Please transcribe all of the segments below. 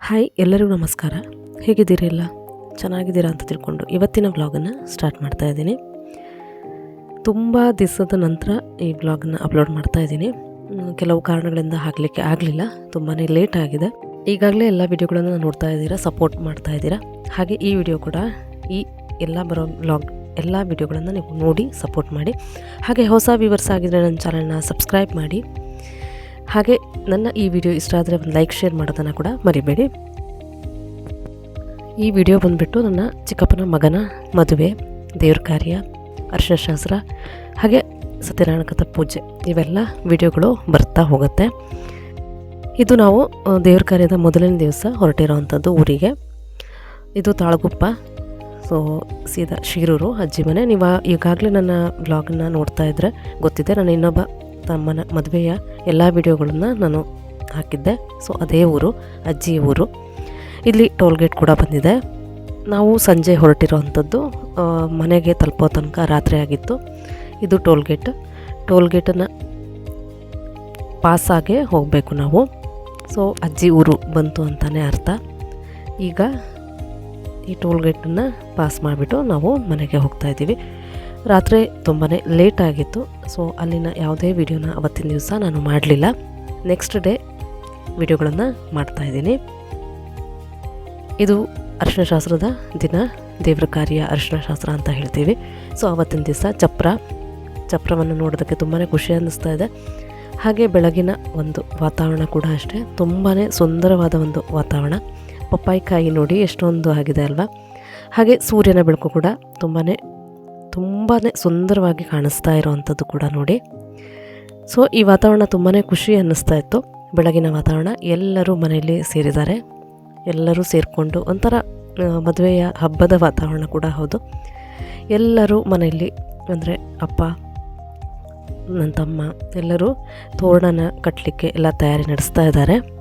Hi, ಎಲ್ಲರಿಗೂ ನಮಸ್ಕಾರ. ಹೇಗಿದ್ದೀರಲ್ಲ? ಚೆನ್ನಾಗಿದ್ದೀರಾ ಅಂತ ತಿಳ್ಕೊಂಡು ಇವತ್ತಿನ ವ್ಲಾಗನ್ನು ಸ್ಟಾರ್ಟ್ ಮಾಡ್ತಾ ಇದ್ದೀನಿ. ತುಂಬ ದಿವಸದ ನಂತರ ಈ ವ್ಲಾಗನ್ನು ಅಪ್ಲೋಡ್ ಮಾಡ್ತಾ ಇದ್ದೀನಿ. ಕೆಲವು ಕಾರಣಗಳಿಂದ ಹಾಕಲಿಕ್ಕೆ ಆಗಲಿಲ್ಲ. ತುಂಬಾ ಲೇಟ್ ಆಗಿದೆ. ಈಗಾಗಲೇ ಎಲ್ಲ ವಿಡಿಯೋಗಳನ್ನು ನೋಡ್ತಾ ಇದ್ದೀರಾ, ಸಪೋರ್ಟ್ ಮಾಡ್ತಾ ಇದ್ದೀರಾ? ಹಾಗೆ ಈ ವಿಡಿಯೋ ಕೂಡ ಈ ಎಲ್ಲ ಬರೋ ವ್ಲಾಗ್, ಎಲ್ಲ ವಿಡಿಯೋಗಳನ್ನು ನೀವು ನೋಡಿ ಸಪೋರ್ಟ್ ಮಾಡಿ. ಹಾಗೆ ಹೊಸ ವ್ಯೂವರ್ಸ್ ಆಗಿದ್ದರೆ ನನ್ನ ಚಾನಲ್ನ ಸಬ್ಸ್ಕ್ರೈಬ್ ಮಾಡಿ. ಹಾಗೆ ನನ್ನ ಈ ವಿಡಿಯೋ ಇಷ್ಟ ಆದರೆ ಒಂದು ಲೈಕ್, ಶೇರ್ ಮಾಡೋದನ್ನು ಕೂಡ ಮರಿಬೇಡಿ. ಈ ವಿಡಿಯೋ ಬಂದುಬಿಟ್ಟು ನನ್ನ ಚಿಕ್ಕಪ್ಪನ ಮಗನ ಮದುವೆ, ದೇವ್ರ ಕಾರ್ಯ ಅರ್ಶಿನ ಶಾಸ್ತ್ರ ಹಾಗೆ ಸತ್ಯನಾರಾಯಣಕಥ ಪೂಜೆ, ಇವೆಲ್ಲ ವಿಡಿಯೋಗಳು ಬರ್ತಾ ಹೋಗುತ್ತೆ. ಇದು ನಾವು ದೇವ್ರ ಕಾರ್ಯದ ಮೊದಲನೇ ದಿವಸ ಹೊರಟಿರೋವಂಥದ್ದು ಊರಿಗೆ. ಇದು ತಾಳಗುಪ್ಪ, ಸೊ, ಸೀದಾ ಶಿರೂರು ಅಜ್ಜಿ ಮನೆ. ನೀವು ಈಗಾಗಲೇ ನನ್ನ ಬ್ಲಾಗನ್ನ ನೋಡ್ತಾ ಇದ್ದರೆ ಗೊತ್ತಿದೆ. ನಾನು ಇನ್ನೊಬ್ಬ ತಮ್ಮನ ಮದುವೆಯ ಎಲ್ಲ ವಿಡಿಯೋಗಳನ್ನು ನಾನು ಹಾಕಿದ್ದೆ. ಸೊ, ಅದೇ ಊರು, ಅಜ್ಜಿ ಊರು. ಇಲ್ಲಿ ಟೋಲ್ಗೇಟ್ ಕೂಡ ಬಂದಿದೆ. ನಾವು ಸಂಜೆ ಹೊರಟಿರೋವಂಥದ್ದು ಮನೆಗೆ ತಲುಪೋ ತನಕ ರಾತ್ರಿ ಆಗಿತ್ತು. ಇದು ಟೋಲ್ಗೇಟ್. ಟೋಲ್ಗೇಟನ್ನು ಪಾಸಾಗೆ ಹೋಗಬೇಕು ನಾವು. ಸೊ, ಅಜ್ಜಿ ಊರು ಬಂತು ಅಂತಲೇ ಅರ್ಥ. ಈಗ ಈ ಟೋಲ್ಗೇಟನ್ನು ಪಾಸ್ ಮಾಡಿಬಿಟ್ಟು ನಾವು ಮನೆಗೆ ಹೋಗ್ತಾ ಇದ್ದೀವಿ. ರಾತ್ರಿ ತುಂಬಾ ಲೇಟ್ ಆಗಿತ್ತು. ಸೊ ಅಲ್ಲಿನ ಯಾವುದೇ ವಿಡಿಯೋನ ಅವತ್ತಿನ ದಿವಸ ನಾನು ಮಾಡಲಿಲ್ಲ. ನೆಕ್ಸ್ಟ್ ಡೇ ವಿಡಿಯೋಗಳನ್ನು ಮಾಡ್ತಾಯಿದ್ದೀನಿ ಇದು ಅರಿಶಿನ ಶಾಸ್ತ್ರದ ದಿನ, ದೇವ್ರ ಕಾರ್ಯ ಅರಿಶಿನ ಶಾಸ್ತ್ರ ಅಂತ ಹೇಳ್ತೀವಿ. ಸೊ ಅವತ್ತಿನ ದಿವಸ ಚಪ್ರ. ಚಪ್ರವನ್ನು ನೋಡೋದಕ್ಕೆ ತುಂಬಾ ಖುಷಿ ಅನ್ನಿಸ್ತಾ ಇದೆ. ಹಾಗೆ ಬೆಳಗಿನ ಒಂದು ವಾತಾವರಣ ಕೂಡ ಅಷ್ಟೇ. ತುಂಬಾ ಸುಂದರವಾದ ಒಂದು ವಾತಾವರಣ. ಪಪ್ಪಾಯಿಕಾಯಿ ನೋಡಿ ಎಷ್ಟೊಂದು ಆಗಿದೆ ಅಲ್ವಾ? ಹಾಗೆ ಸೂರ್ಯನ ಬೆಳಕು ಕೂಡ ತುಂಬಾ ತುಂಬಾ ಸುಂದರವಾಗಿ ಕಾಣಿಸ್ತಾ ಇರೋವಂಥದ್ದು ಕೂಡ ನೋಡಿ. ಸೊ ಈ ವಾತಾವರಣ ತುಂಬಾ ಖುಷಿ ಅನ್ನಿಸ್ತಾ ಇತ್ತು. ಬೆಳಗಿನ ವಾತಾವರಣ ಎಲ್ಲರೂ ಮನೆಯಲ್ಲಿ ಸೇರಿದ್ದಾರೆ. ಎಲ್ಲರೂ ಸೇರಿಕೊಂಡು ಒಂಥರ ಮದುವೆಯ ಹಬ್ಬದ ವಾತಾವರಣ ಕೂಡ ಹೌದು. ಎಲ್ಲರೂ ಮನೆಯಲ್ಲಿ ಅಂದರೆ ಅಪ್ಪ ನನ್ನ ತಮ್ಮ ಎಲ್ಲರೂ ತೋರಣನ ಕಟ್ಟಲಿಕ್ಕೆ ಎಲ್ಲ ತಯಾರಿ ನಡೆಸ್ತಾ ಇದ್ದಾರೆ.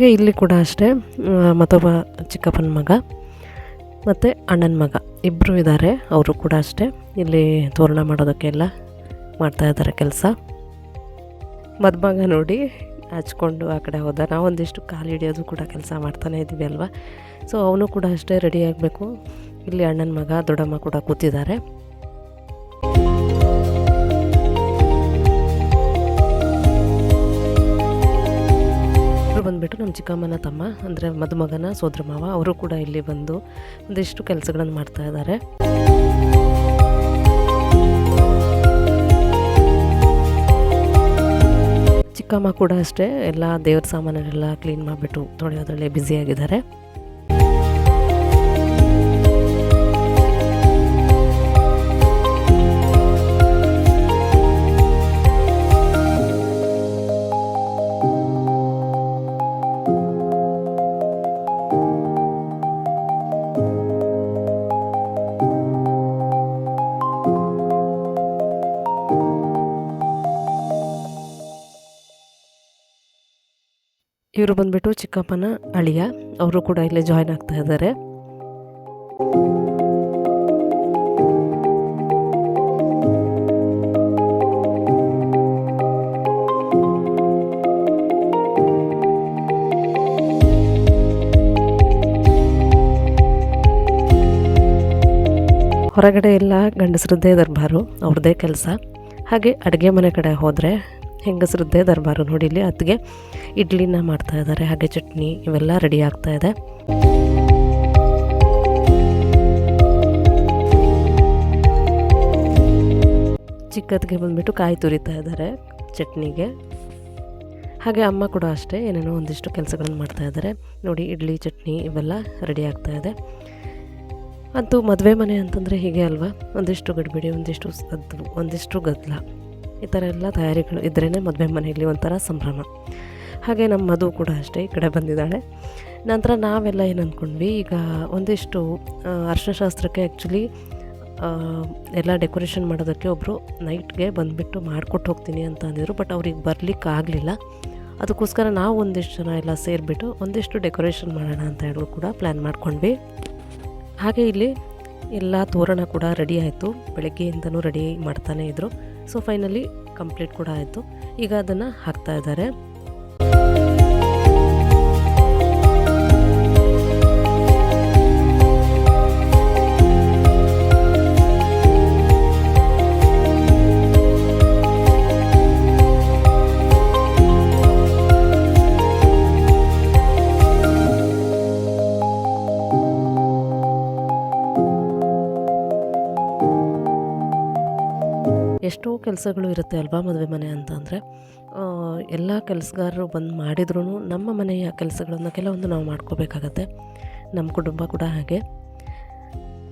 ಹಾಗೆ ಇಲ್ಲಿ ಕೂಡ ಅಷ್ಟೇ ಮತ್ತೊಬ್ಬ ಚಿಕ್ಕಪ್ಪನ ಮಗ ಮತ್ತು ಅಣ್ಣನ ಮಗ. ಇಬ್ಬರು ಇದ್ದಾರೆ ಅವರು ಕೂಡ ಅಷ್ಟೇ. ಇಲ್ಲಿ ತೋರಣ ಮಾಡೋದಕ್ಕೆಲ್ಲ ಮಾಡ್ತಾ ಇದ್ದಾರೆ ಕೆಲಸ. ಮದ್ಮಗ ನೋಡಿ ಹಚ್ಕೊಂಡು ಆ ಕಡೆ ಹೋದ. ನಾವು ಒಂದಿಷ್ಟು ಕಾಲು ಹಿಡಿಯೋದು ಕೂಡ ಕೆಲಸ ಮಾಡ್ತಾನೆ ಇದ್ದೀವಿ ಅಲ್ವಾ? ಸೊ ಅವನು ಕೂಡ ಅಷ್ಟೇ ರೆಡಿ ಆಗಬೇಕು. ಇಲ್ಲಿ ಅಣ್ಣನ ಮಗ, ದೊಡ್ಡಮ್ಮ ಕೂಡ ಕೂತಿದ್ದಾರೆ. ಇವರು ಬಂದುಬಿಟ್ಟು ನಮ್ಮ ಚಿಕ್ಕಮ್ಮನ ತಮ್ಮ, ಅಂದರೆ ಮದುಮಗನ ಸೋದರ ಮಾವ, ಅವರು ಕೂಡ ಇಲ್ಲಿ ಬಂದು ಒಂದಿಷ್ಟು ಕೆಲಸಗಳನ್ನು ಮಾಡ್ತಾ ಇದ್ದಾರೆ ಚಿಕ್ಕಮ್ಮ ಕೂಡ ಅಷ್ಟೇ ಎಲ್ಲ ದೇವ್ರ ಸಾಮಾನೆಲ್ಲ ಕ್ಲೀನ್ ಮಾಡಿಬಿಟ್ಟು ತೊಳೆಯೋದ್ರಲ್ಲೇ ಬ್ಯುಸಿಯಾಗಿದ್ದಾರೆ ಇವರು ಬಂದ್ಬಿಟ್ಟು ಚಿಕ್ಕಪ್ಪನ ಅಳಿಯ. ಅವರು ಕೂಡ ಇಲ್ಲಿ ಜಾಯ್ನ್ ಆಗ್ತಾ ಇದ್ದಾರೆ. ಹೊರಗಡೆ ಎಲ್ಲ ಗಂಡಸರದ್ದೇ ದರ್ಬಾರು, ಅವ್ರದ್ದೇ ಕೆಲಸ. ಹಾಗೆ ಅಡುಗೆ ಮನೆ ಕಡೆ ಹೋದರೆ ಹೆಂಗಸರದ್ದೇ ದರ್ಬಾರು ನೋಡಿ ಇಲ್ಲಿ ಅತ್ತಿಗೆ ಇಡ್ಲಿನ ಮಾಡ್ತಾ ಇದ್ದಾರೆ, ಹಾಗೆ ಚಟ್ನಿ ಇವೆಲ್ಲ ರೆಡಿ ಆಗ್ತಾ ಇದೆ. ಚಿಕ್ಕದ್ಗೆ ಬಂದ್ಬಿಟ್ಟು ಕಾಯಿ ತುರಿತಾ ಇದ್ದಾರೆ ಚಟ್ನಿಗೆ. ಹಾಗೆ ಅಮ್ಮ ಕೂಡ ಅಷ್ಟೇ ಏನೇನೋ ಒಂದಿಷ್ಟು ಕೆಲಸಗಳನ್ನು ಮಾಡ್ತಾ ಇದ್ದಾರೆ. ನೋಡಿ, ಇಡ್ಲಿ, ಚಟ್ನಿ ಇವೆಲ್ಲ ರೆಡಿ ಆಗ್ತಾ ಇದೆ. ಅದು ಮದುವೆ ಮನೆ ಅಂತಂದರೆ ಹೀಗೆ ಅಲ್ವಾ? ಒಂದಿಷ್ಟು ಗಡಿಬಿಡಿ, ಒಂದಿಷ್ಟು ಸದ್ದು, ಒಂದಿಷ್ಟು ಗದ್ದಲ ಈ ಥರ ಎಲ್ಲ ತಯಾರಿಗಳು ಇದ್ರೇ ಮದುವೆ ಮನೆಯಲ್ಲಿ ಒಂಥರ ಸಂಭ್ರಮ. ಹಾಗೆ ನಮ್ಮ ಮಧು ಕೂಡ ಅಷ್ಟೇ, ಈ ಕಡೆ ಬಂದಿದ್ದಾಳೆ. ನಂತರ ನಾವೆಲ್ಲ ಏನು ಅಂದ್ಕೊಂಡ್ವಿ ಈಗ ಒಂದಿಷ್ಟು ಅರ್ಶಶಾಸ್ತ್ರಕ್ಕೆ ಶಾಸ್ತ್ರಕ್ಕೆ ಆ್ಯಕ್ಚುಲಿ ಎಲ್ಲ ಡೆಕೋರೇಷನ್ ಮಾಡೋದಕ್ಕೆ ಒಬ್ಬರು ನೈಟ್ಗೆ ಬಂದುಬಿಟ್ಟು ಮಾಡಿಕೊಟ್ಟು ಹೋಗ್ತೀನಿ ಅಂತ ಅಂದಿದ್ರು ಬಟ್ ಅವ್ರಿಗೆ ಬರಲಿಕ್ಕೆ ಆಗಲಿಲ್ಲ. ಅದಕ್ಕೋಸ್ಕರ ನಾವು ಒಂದಿಷ್ಟು ಜನ ಎಲ್ಲ ಸೇರಿಬಿಟ್ಟು ಒಂದಿಷ್ಟು ಡೆಕೋರೇಷನ್ ಮಾಡೋಣ ಅಂತ ಹೇಳಿ ಕೂಡ ಪ್ಲ್ಯಾನ್ ಮಾಡ್ಕೊಂಡ್ವಿ. ಹಾಗೆ ಇಲ್ಲಿ ಎಲ್ಲ ತೋರಣ ಕೂಡ ರೆಡಿ ಆಯಿತು, ಬೆಳಗ್ಗೆಯಿಂದನೂ ರೆಡಿ ಮಾಡ್ತಾನೇ ಇದ್ದರು ಸೊ ಫೈನಲಿ ಕಂಪ್ಲೀಟ್ ಕೂಡ ಆಯಿತು. ಈಗ ಅದನ್ನು ಹಾಕ್ತಾ ಇದ್ದಾರೆ. ಕೆಲಸಗಳು ಇರುತ್ತೆ ಅಲ್ವಾ ಮದುವೆ ಮನೆ ಅಂತ ಅಂದರೆ? ಎಲ್ಲ ಕೆಲಸಗಾರರು ಬಂದು ಮಾಡಿದ್ರೂ ನಮ್ಮ ಮನೆಯ ಕೆಲಸಗಳನ್ನು ಕೆಲವೊಂದು ನಾವು ಮಾಡ್ಕೋಬೇಕಾಗತ್ತೆ. ನಮ್ಮ ಕುಟುಂಬ ಕೂಡ ಹಾಗೆ.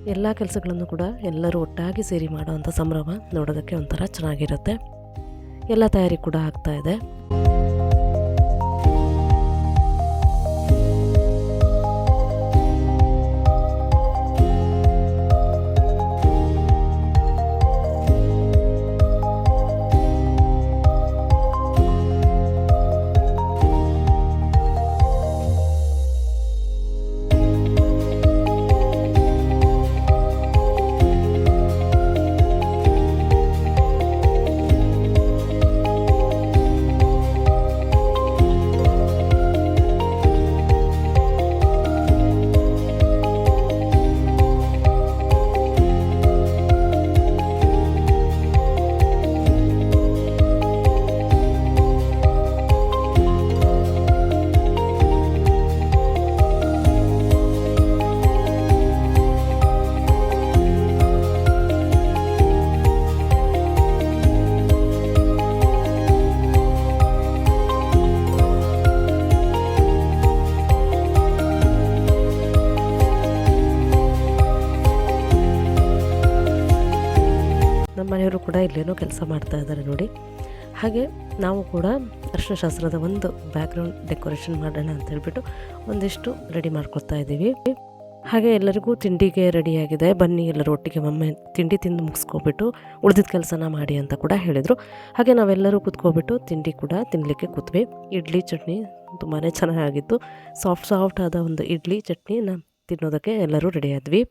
ಎಲ್ಲ ಕೆಲಸಗಳನ್ನು ಕೂಡ ಎಲ್ಲರೂ ಒಟ್ಟಾಗಿ ಸೇರಿ ಮಾಡೋವಂಥ ಸಂಭ್ರಮ ನೋಡೋದಕ್ಕೆ ಒಂಥರ ಚೆನ್ನಾಗಿರುತ್ತೆ. ಎಲ್ಲ ತಯಾರಿ ಕೂಡ ಆಗ್ತಾ ಇಲ್ಲೇನೋ ಕೆಲಸ ಮಾಡ್ತಾ ಇದ್ದಾರೆ ನೋಡಿ. ಹಾಗೆ ನಾವು ಕೂಡ ಅರ್ಶಿನ ಶಾಸ್ತ್ರದ ಒಂದು ಬ್ಯಾಕ್ಗ್ರೌಂಡ್ ಡೆಕೋರೇಷನ್ ಮಾಡೋಣ ಅಂತ ಹೇಳ್ಬಿಟ್ಟು ಒಂದಿಷ್ಟು ರೆಡಿ ಮಾಡ್ಕೊಳ್ತಾ ಇದ್ದೀವಿ. ಹಾಗೆ ಎಲ್ಲರಿಗೂ ತಿಂಡಿಗೆ ರೆಡಿಯಾಗಿದೆ ಬನ್ನಿ ಎಲ್ಲರೂ ಒಟ್ಟಿಗೆ ಒಮ್ಮೆ ತಿಂಡಿ ತಿಂದು ಮುಗಿಸ್ಕೊಬಿಟ್ಟು ಉಳಿದಿದ್ದ ಕೆಲಸನ ಮಾಡಿ ಅಂತ ಕೂಡ ಹೇಳಿದರು. ಹಾಗೆ ನಾವೆಲ್ಲರೂ ಕೂತ್ಕೊಬಿಟ್ಟು ತಿಂಡಿ ಕೂಡ ತಿನ್ನಲಿಕ್ಕೆ ಕೂತ್ವಿ. ಇಡ್ಲಿ ಚಟ್ನಿ ತುಂಬಾ ಚೆನ್ನಾಗಿತ್ತು. ಸಾಫ್ಟ್ ಸಾಫ್ಟ್ ಆದ ಒಂದು ಇಡ್ಲಿ ಚಟ್ನಿನ ತಿನ್ನೋದಕ್ಕೆ ಎಲ್ಲರೂ ರೆಡಿ ಆದ್ವಿ.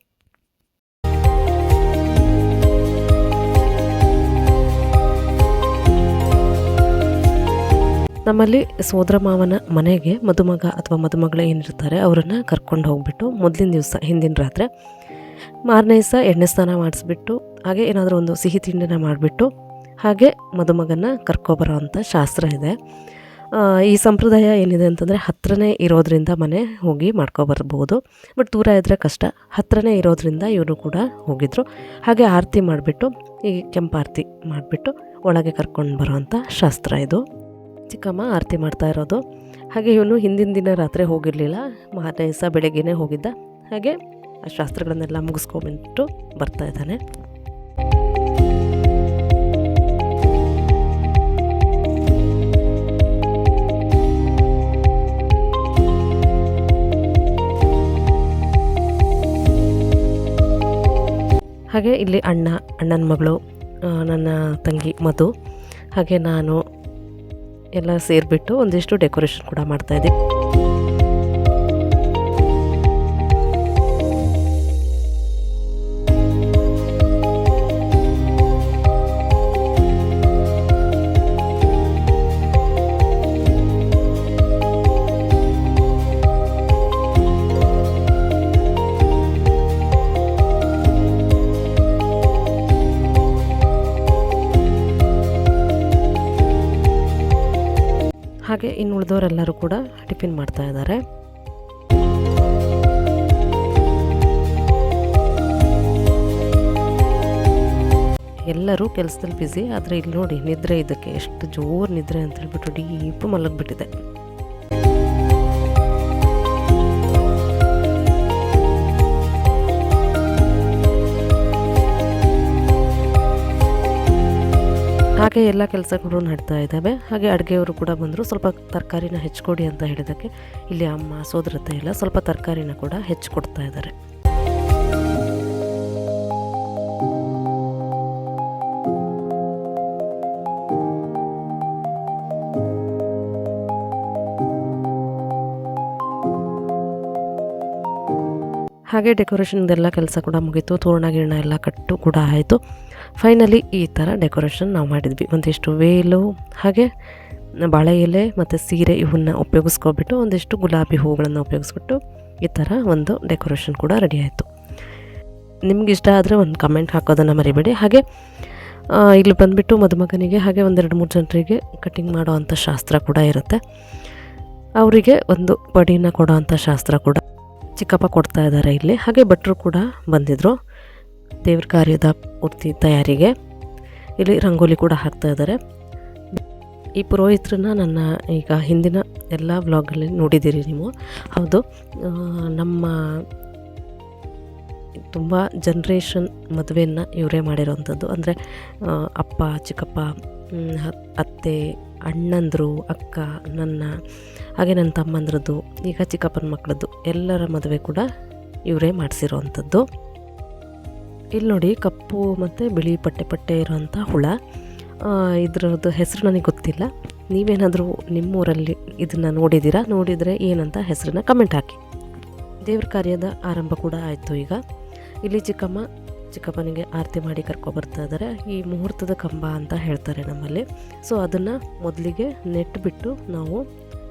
ನಮ್ಮಲ್ಲಿ ಸೋದರ ಮಾವನ ಮನೆಗೆ ಮದುಮಗ ಅಥವಾ ಮದುಮಗಳು ಏನಿರ್ತಾರೆ, ಅವರನ್ನು ಕರ್ಕೊಂಡು ಹೋಗ್ಬಿಟ್ಟು ಮೊದಲಿನ ದಿವಸ, ಹಿಂದಿನ ರಾತ್ರಿ ಮಾರನೇ ದಿವಸ ಎಣ್ಣೆ ಸ್ನಾನ ಮಾಡಿಸ್ಬಿಟ್ಟು, ಹಾಗೆ ಏನಾದರೂ ಒಂದು ಸಿಹಿ ತಿಂಡಿನ ಮಾಡಿಬಿಟ್ಟು, ಹಾಗೆ ಮದುಮಗನ ಕರ್ಕೊಬರೋ ಅಂಥ ಶಾಸ್ತ್ರ ಇದೆ. ಈ ಸಂಪ್ರದಾಯ ಏನಿದೆ ಅಂತಂದರೆ ಹತ್ತಿರನೇ ಇರೋದ್ರಿಂದ ಮನೆ ಹೋಗಿ ಮಾಡ್ಕೊಬರ್ಬೋದು. ಬಟ್ ದೂರ ಇದ್ದರೆ ಕಷ್ಟ ಹತ್ತಿರನೇ ಇರೋದ್ರಿಂದ ಇವರು ಕೂಡ ಹೋಗಿದ್ರು. ಹಾಗೆ ಆರತಿ ಮಾಡಿಬಿಟ್ಟು, ಈ ಕೆಂಪಾರತಿ ಮಾಡಿಬಿಟ್ಟು ಒಳಗೆ ಕರ್ಕೊಂಡು ಬರೋವಂಥ ಶಾಸ್ತ್ರ ಇದು. ಚಿಕ್ಕಮ್ಮ ಆರತಿ ಮಾಡ್ತಾ ಇರೋದು. ಹಾಗೆ ಇವನು ಹಿಂದಿನ ದಿನ ರಾತ್ರಿ ಹೋಗಿರಲಿಲ್ಲ. ಮಾರನೇ ದಿವಸ ಬೆಳಗ್ಗೆನೇ ಹೋಗಿದ್ದ. ಹಾಗೆ ಆ ಶಾಸ್ತ್ರಗಳನ್ನೆಲ್ಲ ಮುಗಿಸ್ಕೊಂಬಿಟ್ಟು ಬರ್ತಾ ಇದ್ದಾನೆ. ಹಾಗೆ ಇಲ್ಲಿ ಅಣ್ಣ, ಅಣ್ಣನ ಮಗಳು ನನ್ನ ತಂಗಿ ಮಧು. ಹಾಗೆ ನಾನು ಎಲ್ಲ ಸೇರಿಬಿಟ್ಟು ಒಂದಿಷ್ಟು ಡೆಕೋರೇಷನ್ ಕೂಡ ಮಾಡ್ತಾಯಿದ್ದೆ ಹಾಗೆ ಇನ್ನು ಉಳಿದವರೆಲ್ಲರೂ ಕೂಡ ಟಿಫಿನ್ ಮಾಡ್ತಾ ಇದ್ದಾರೆ. ಎಲ್ಲರೂ ಕೆಲಸದಲ್ಲಿ ಬ್ಯುಸಿ ಆದರೆ ಇಲ್ಲಿ ನೋಡಿ ನಿದ್ರೆ ಇದಕ್ಕೆ ಎಷ್ಟು ಜೋರು ನಿದ್ರೆ ಅಂತ ಹೇಳ್ಬಿಟ್ಟು ಡೀಪ್ ಮಲಗಿಬಿಟ್ಟಿದೆ. ಹಾಗೆ ಎಲ್ಲ ಕೆಲಸಗಳು ನಡ್ತಾ ಇದ್ದಾವೆ. ಹಾಗೆ ಅಡುಗೆಯವರು ಕೂಡ ಬಂದರು. ಸ್ವಲ್ಪ ತರಕಾರಿನ ಹೆಚ್ಚಿಕೊಡಿ ಅಂತ ಹೇಳಿದ್ದಕ್ಕೆ ಇಲ್ಲಿ ಅಮ್ಮ ಸೋದರತೆ ಎಲ್ಲ ಸ್ವಲ್ಪ ತರಕಾರಿನ ಕೂಡ ಹೆಚ್ಚಿಕೊಡ್ತಾ ಇದ್ದಾರೆ. ಹಾಗೆ ಡೆಕೋರೇಷನ್ದೆಲ್ಲ ಕೆಲಸ ಕೂಡ ಮುಗೀತು. ತೋರಣ ಗಿರಣ ಎಲ್ಲ ಕಟ್ಟು ಕೂಡ ಆಯಿತು. ಫೈನಲಿ ಈ ಥರ ಡೆಕೋರೇಷನ್ ನಾವು ಮಾಡಿದ್ವಿ. ಒಂದಿಷ್ಟು ವೇಲು, ಹಾಗೆ ಬಾಳೆ ಎಲೆ ಮತ್ತು ಸೀರೆ ಇವನ್ನ ಉಪಯೋಗಿಸ್ಕೊಬಿಟ್ಟು ಒಂದಿಷ್ಟು ಗುಲಾಬಿ ಹೂಗಳನ್ನು ಉಪಯೋಗಿಸ್ಬಿಟ್ಟು ಈ ಥರ ಒಂದು ಡೆಕೋರೇಷನ್ ಕೂಡ ರೆಡಿ ಆಯಿತು. ನಿಮ್ಗೆ ಇಷ್ಟ ಆದರೆ ಒಂದು ಕಮೆಂಟ್ ಹಾಕೋದನ್ನು ಮರಿಬೇಡಿ. ಹಾಗೆ ಇಲ್ಲಿ ಬಂದುಬಿಟ್ಟು ಮದುಮಗನಿಗೆ ಹಾಗೆ ಒಂದೆರಡು ಮೂರು ಜನರಿಗೆ ಕಟಿಂಗ್ ಮಾಡೋ ಅಂಥ ಶಾಸ್ತ್ರ ಕೂಡ ಇರುತ್ತೆ. ಅವರಿಗೆ ಒಂದು ಬಡಿನ ಕೊಡೋ ಅಂಥ ಶಾಸ್ತ್ರ ಕೂಡ ಚಿಕ್ಕಪ್ಪ ಕೊಡ್ತಾ ಇದ್ದಾರೆ ಇಲ್ಲಿ. ಹಾಗೆ ಭಟ್ರು ಕೂಡ ಬಂದಿದ್ದರು ದೇವ್ರ ಕಾರ್ಯದ ಪೂರ್ತಿ ತಯಾರಿಗೆ. ಇಲ್ಲಿ ರಂಗೋಲಿ ಕೂಡ ಹಾಕ್ತಾ ಇದ್ದಾರೆ. ಈ ಪುರೋಹಿತ್ರನ್ನ ನನ್ನ ಈಗ ಹಿಂದಿನ ಎಲ್ಲ ವ್ಲಾಗಲ್ಲಿ ನೋಡಿದ್ದೀರಿ ನೀವು. ಹೌದು. ನಮ್ಮ ತುಂಬ ಜನ್ರೇಷನ್ ಮದುವೆಯನ್ನು ಇವರೇ ಮಾಡಿರೋವಂಥದ್ದು ಅಂದರೆ ಅಪ್ಪ, ಚಿಕ್ಕಪ್ಪ ಅತ್ತೆ, ಅಣ್ಣಂದರು, ಅಕ್ಕ, ನನ್ನ ಹಾಗೆ ನನ್ನ ತಮ್ಮಂದ್ರದ್ದು, ಈಗ ಚಿಕ್ಕಪ್ಪನ ಮಕ್ಕಳದ್ದು ಎಲ್ಲರ ಮದುವೆ ಕೂಡ ಇವರೇ ಮಾಡಿಸಿರುವಂಥದ್ದು. ಇಲ್ಲಿ ನೋಡಿ ಕಪ್ಪು ಮತ್ತು ಬಿಳಿ ಪಟ್ಟೆ ಪಟ್ಟೆ ಇರೋವಂಥ ಹುಳ. ಇದರದ್ದು ಹೆಸರು ನನಗೆ ಗೊತ್ತಿಲ್ಲ. ನೀವೇನಾದರೂ ನಿಮ್ಮೂರಲ್ಲಿ ಇದನ್ನು ನೋಡಿದ್ದೀರಾ? ನೋಡಿದರೆ ಏನಂತ ಹೆಸರನ್ನ ಕಮೆಂಟ್ ಹಾಕಿ. ದೇವ್ರ ಕಾರ್ಯದ ಆರಂಭ ಕೂಡ ಆಯಿತು ಈಗ. ಇಲ್ಲಿ ಚಿಕ್ಕಮ್ಮ, ಚಿಕ್ಕಪ್ಪನಿಗೆ ಆರತಿ ಮಾಡಿ ಕರ್ಕೊಬರ್ತಾ ಇದ್ದಾರೆ ಈ ಮುಹೂರ್ತದ ಕಂಬ ಅಂತ ಹೇಳ್ತಾರೆ ನಮ್ಮಲ್ಲಿ. ಸೊ ಅದನ್ನು ಮೊದಲಿಗೆ ನೆಟ್ಟು ಬಿಟ್ಟು ನಾವು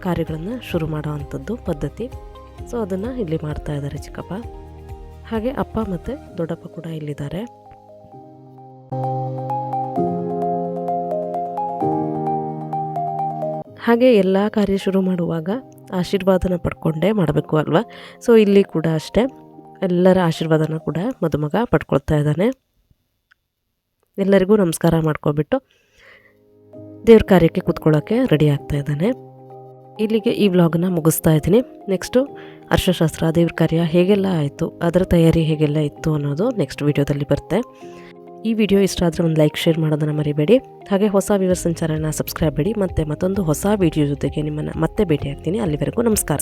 ಕಾರ್ಯಗಳನ್ನು ಶುರು ಮಾಡೋ ಅಂಥದ್ದು ಪದ್ಧತಿ. ಸೊ ಅದನ್ನು ಇಲ್ಲಿ ಮಾಡ್ತಾ ಇದ್ದಾರೆ ಚಿಕ್ಕಪ್ಪ. ಹಾಗೆ ಅಪ್ಪ ಮತ್ತು ದೊಡ್ಡಪ್ಪ ಕೂಡ ಇಲ್ಲಿದ್ದಾರೆ. ಹಾಗೆ ಎಲ್ಲ ಕಾರ್ಯ ಶುರು ಮಾಡುವಾಗ ಆಶೀರ್ವಾದನ ಪಡ್ಕೊಂಡೇ ಮಾಡಬೇಕು ಅಲ್ವಾ? ಸೊ ಇಲ್ಲಿ ಕೂಡ ಅಷ್ಟೇ. ಎಲ್ಲರ ಆಶೀರ್ವಾದನ ಕೂಡ ಮದುಮಗ ಪಡ್ಕೊಳ್ತಾ ಇದ್ದಾನೆ. ಎಲ್ಲರಿಗೂ ನಮಸ್ಕಾರ ಮಾಡ್ಕೊಬಿಟ್ಟು ದೇವ್ರ ಕಾರ್ಯಕ್ಕೆ ಕೂತ್ಕೊಳ್ಳೋಕ್ಕೆ ರೆಡಿ ಆಗ್ತಾ ಇದ್ದಾನೆ. ಇಲ್ಲಿಗೆ ಈ ವ್ಲಾಗನ್ನ ಮುಗಿಸ್ತಾ ಇದ್ದೀನಿ. ನೆಕ್ಸ್ಟು ಅರ್ಶಶಾಸ್ತ್ರ ದೇವ್ರ ಕಾರ್ಯ ಹೇಗೆಲ್ಲ ಆಯಿತು, ಅದರ ತಯಾರಿ ಹೇಗೆಲ್ಲ ಇತ್ತು ಅನ್ನೋದು ನೆಕ್ಸ್ಟ್ ವೀಡಿಯೋದಲ್ಲಿ ಬರುತ್ತೆ. ಈ ವಿಡಿಯೋ ಇಷ್ಟ ಆದರೆ ಒಂದು ಲೈಕ್ ಶೇರ್ ಮಾಡೋದನ್ನು ಮರಿಬೇಡಿ. ಹಾಗೆ ಹೊಸ ವಿವರ ಸಂಚಾರನ ಸಬ್ಸ್ಕ್ರೈಬ್ ಮಾಡಿ, ಮತ್ತೆ ಮತ್ತೊಂದು ಹೊಸ ವಿಡಿಯೋ ಜೊತೆಗೆ ನಿಮ್ಮನ್ನು ಮತ್ತೆ ಭೇಟಿಯಾಗ್ತೀನಿ. ಅಲ್ಲಿವರೆಗೂ ನಮಸ್ಕಾರ.